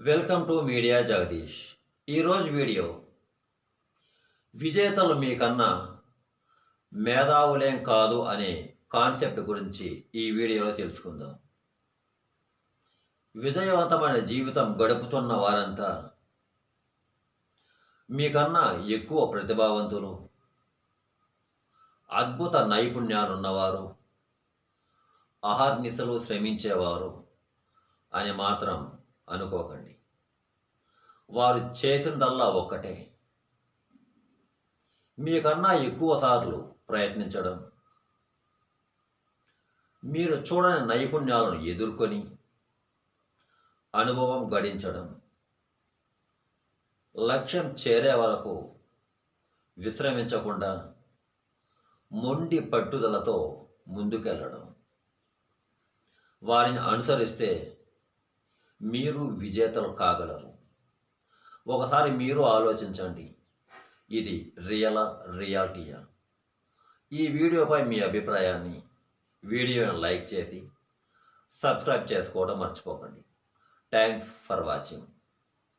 Welcome to media Jagadish ఈరోజు video విజేతలు మీకన్నా మేధావులేం కాదు అనే కాన్సెప్ట్ గురించి ఈ వీడియోలో తెలుసుకుందాం. విజయవంతమైన జీవితం గడుపుతున్న వారంతా మీకన్నా ఎక్కువ ప్రతిభావంతులు అద్భుత నైపుణ్యాలున్నవారు అహర్నిశలు శ్రమించేవారు అని మాత్రం అనుకోకండి. వారు చేసిందల్లా ఒక్కటే. మీకన్నా ఎక్కువ సార్లు ప్రయత్నించడం. మీరు చూడని నైపుణ్యాలను ఎదుర్కొని అనుభవం గడించడం. లక్ష్యం చేరే వరకు విశ్రమించకుండా మొండి పట్టుదలతో ముందుకెళ్ళడం వారిని అనుసరిస్తే మీరు విజేతలు కాగలరు. ఒకసారి మీరు ఆలోచించండి. ఇది రియలా రియాలిటీయా? ఈ వీడియోపై మీ అభిప్రాయాన్ని వీడియోని లైక్ చేసి సబ్స్క్రైబ్ చేసుకోవడం మర్చిపోకండి. Thanks for watching.